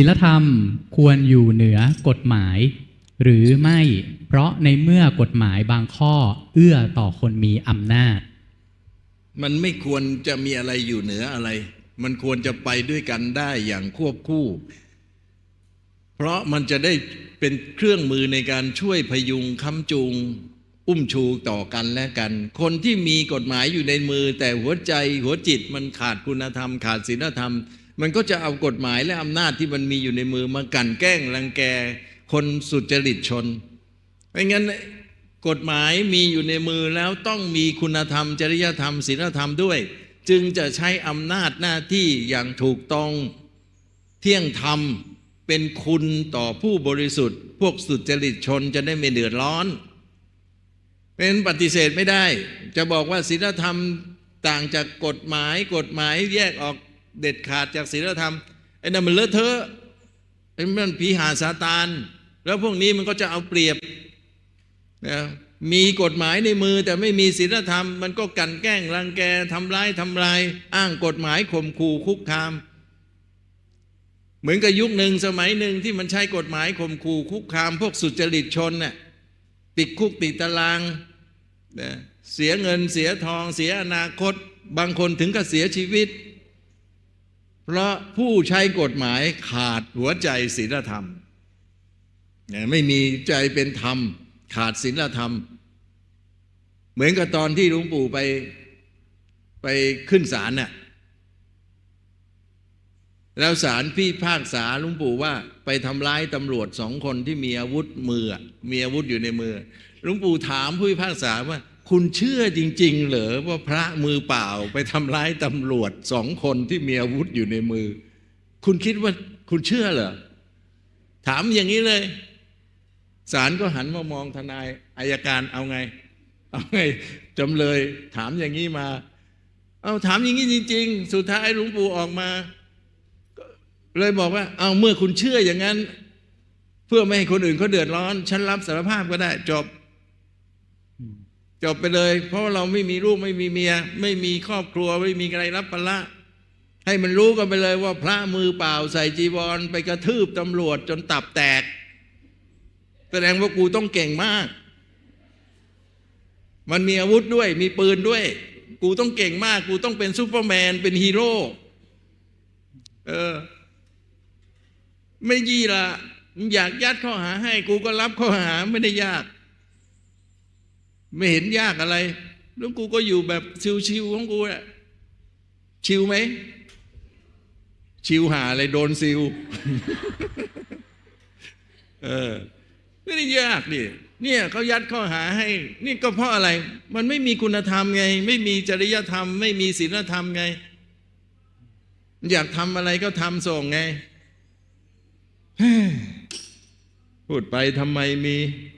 ศีลธรรมควรอยู่เหนือกฎหมาย หรือไม่เพราะในเมื่อกฎหมายบางข้อเอื้อต่อคนมีอำนาจ มันไม่ควรจะมีอะไรอยู่เหนืออะไร มันควรจะไปด้วยกันได้อย่างควบคู่ เพราะมันจะได้เป็นเครื่องมือในการช่วยพยุงค้ำจูงอุ้มชูต่อกันและกัน คนที่มีกฎหมายอยู่ในมือ แต่หัวใจหัวจิตมันขาดคุณธรรม ขาดศีลธรรม มันก็จะเอากฎหมายและอำนาจที่มันมีอยู่ในมือมากลั่นแกล้งรังแกคนสุจริตชนไม่งั้นกฎหมายมีอยู่ในมือแล้วต้องมีคุณธรรม จริยธรรมศีลธรรมด้วย จึงจะใช้อำนาจหน้าที่อย่างถูกต้องเที่ยงธรรมเป็นคุณต่อผู้บริสุทธิ์ พวกสุจริตชนจะได้ไม่เดือดร้อนเป็นปฏิเสธไม่ได้ จะบอกว่าศีลธรรมต่างจากกฎหมายกฎหมายแยกออก เด็ดขาดจากศีลธรรมไอ้นั่นมันเลอะเทอะไอ้มันผีหาซาตาน แล้วพวกนี้มันก็จะเอาเปรียบนะมีกฎหมายในมือแต่ไม่มีศีลธรรม มันก็กันแกล้งรังแกทำร้ายทำลาย อ้างกฎหมายข่มขู่คุกคาม เหมือนกับยุคหนึ่งสมัยหนึ่งที่มันใช้กฎหมายข่มขู่คุกคาม พวกสุจริตชนน่ะติดคุกติดตารางนะเสียเงินเสียทองเสียอนาคต บางคนถึงกับเสียชีวิต เพราะผู้ใช้กฎหมายขาดหัวใจศีลธรรม ไม่มีใจเป็นธรรม ขาดศีลธรรม เหมือนกับตอนที่หลวงปู่ไปไปขึ้นศาลน่ะแล้วศาลพี่พากษาลุงปู่ว่า ไปทำร้ายตำรวจสองคนที่มีอาวุธมือ มีอาวุธอยู่ในมือลุงปู่ถามผู้พิพากษาว่า คุณเชื่อจริง ๆ เหรอว่าพระมือเปล่าไปทำร้ายตำรวจสองคนที่มีอาวุธอยู่ในมือ คุณคิดว่าคุณเชื่อเหรอ ถามอย่างนี้เลยศาลก็หันมามองทนายอายการเอาไง เอาไงจำเลยถามอย่างนี้มา เอาถามอย่างนี้จริง ๆ สุดท้ายหลวงปู่ออกมา เลยบอกว่า เอาเมื่อคุณเชื่ออย่างนั้น เพื่อไม่ให้คนอื่นเขาเดือดร้อน ฉันรับสารภาพก็ได้จบ จบไปเลย เพราะว่าเราไม่มีลูกไม่มีเมีย ไม่มีครอบครัวไม่มีใครรับภาระให้มันรู้กันไปเลยว่าพระมือเปล่าใส่จีวร ไปกระทืบตำรวจจนตับแตก แสดงว่ากูต้องเก่งมาก มันมีอาวุธด้วยมีปืนด้วย กูต้องเก่งมาก กูต้องเป็นซูเปอร์แมนเป็นฮีโร่เออ ไม่ยี่ละอยากยัดข้อหาให้ กูก็รับข้อหาไม่ได้ยาก ไม่เห็นยากอะไรแล้วกูก็อยู่แบบชิวๆของกูอะชิวไหม ชิวหาอะไรโดนซิว เออไม่ได้ยากดิเนี่ยเขายัดข้อหาให้ นี่ก็เพราะอะไร มันไม่มีคุณธรรมไง ไม่มีจริยธรรม ไม่มีศีลธรรมไง อยากทำอะไรก็ทำส่งไงพูดไปทำไมมี